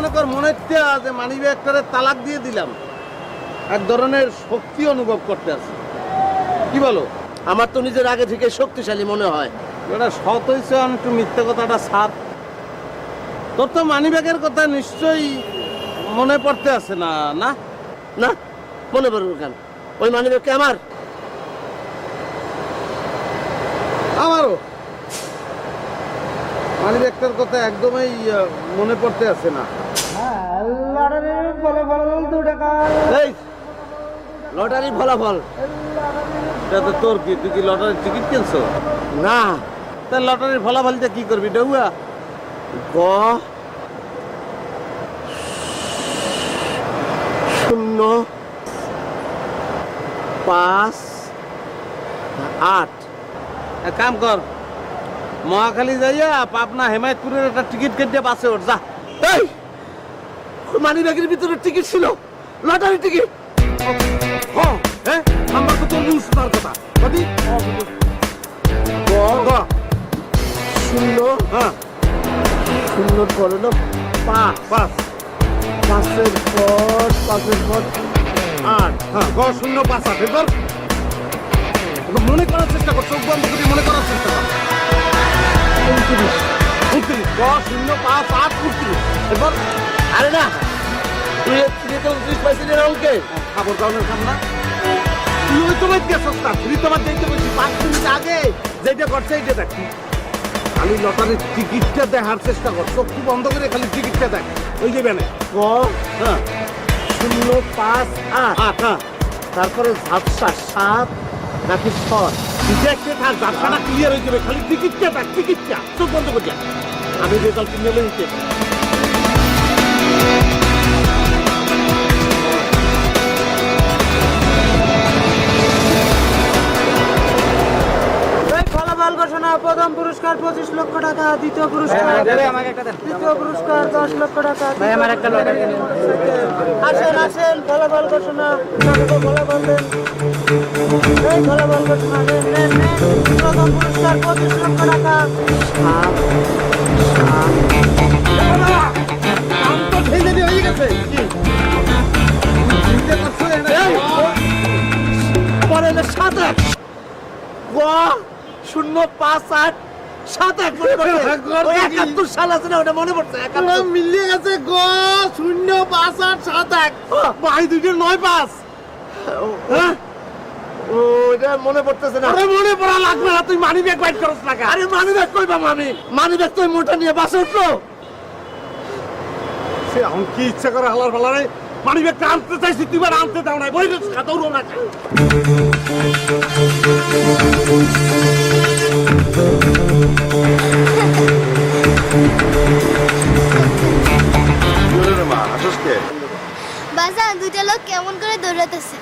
মনে কর মনে হচ্ছে যে মানি ব্যাগটারে তালাক দিয়ে দিলাম। এক ধরনের শক্তি অনুভব করতে আছে। কি বলো? আমার তো নিজের আগে থেকে শক্তিশালী মনে হয়। এটা সৎ হয়েছে একটু মিথ্যে কথাটা সার। তোর তো মানি ব্যাগের কথা নিশ্চয়ই মনে পড়তে আছে না না? না মনে পড়বে কেন? ওই মানিব্যাগ কি আমার? আমারও। মানি ব্যাগটার কথা একদমই মনে পড়তে আছে না। লটারির ফলাফল। এটা তো তোর কি? তুই কি লটারির টিকিট কিনছো? না। তা লটারির ফলাফলটা কি করবি ডৌয়া গ। শূন্য। পাঁচ। আট। এক কাম কর মহাখালী যাইয়া পাবনা হেমায়তপুরের একটা টিকিট কেটে বাসে ওঠ যা। এই! মানি ব্যাগের ভিতরে টিকিট ছিল। Lottery ticket. হ্যাঁ? হ্যাঁ নাম্বার তো তোর নিউজ তার কথা। কদি গ। শূন্য। হ্যাঁ। শূন্য পরে না পাঁচ। পাঁচ। পাঁচের পর পাঁচের পর। আট। হ্যাঁ গ শূন্য পাঁচ আট। এবার মনে করার চেষ্টা কর চোখ বন্ধ করে মনে করার চেষ্টা কর। উনত্রিশ। উনত্রিশ। গ শূন্য পাঁচ আট উনত্রিশ। এবার আরে না। তুই তুই তো উনত্রিশ পাইছিলি না অঙ্কে খাবার দাওয়ানোর কাম না তুই তোমার গেছস না তুই তোমার দেখতে পেয়েছি পাঁচ মিনিট আগে যেটা করছে এইটা দেখ। খালি লটারির টিকিটটা দেখার চেষ্টা কর চোখটি বন্ধ করে খালি টিকিটটা দেখ। ওই যে বেনে ক হ্যাঁ শূন্য পাঁচ আট। হ্যাঁ। তারপরে ঝাপসা সাত নাকি ছয়। দেখতে থাক ব্যবসাটা ক্লিয়ার হয়ে যাবে খালি টিকিটটা দেখ টিকিটটা চোখ বন্ধ করে আমি রেজাল্ট কিনে নিতে প্রথম পুরস্কার পঁচিশ লক্ষ টাকা দ্বিতীয় পুরস্কার তৃতীয় পুরস্কার দশ লক্ষ টাকা আমার একটা আসেন আসেন ফলাফল ঘোষণা ফলাফল দেন। এই ফলাফল ঘোষণা দেন নেন নেন প্রথম পুরস্কার পঁচিশ লক্ষ টাকা। হয়ে গেছে পরে ক শূন্য পাঁচ আট সাত মনে পড়ছে। ওই একাত্তর সাল আছে না ওটা মনে পড়ছে একাত্তর। মিলিয়ে গেছে গ শূন্য পাঁচ আট সাত এক। ভাই দুইটা নয় পাঁচ। হ্যাঁ? ওইটা মনে পড়তেছে না। আরে মনে পড়া লাগবে না তুই মানি ব্যাগ বাইট করস না আরে মানি ব্যাগ কই পাবো আমি? মানি ব্যাগ মোটা নিয়ে বাসে উঠল। সে এখন কি ইচ্ছা করে হালার ফালারে মানি ব্যাগটা আনতে চাইছি তুই আনতে দাও বই দৌড়ো না হাসস দুইটা লোক কেমন করে দৌড়াতেছে?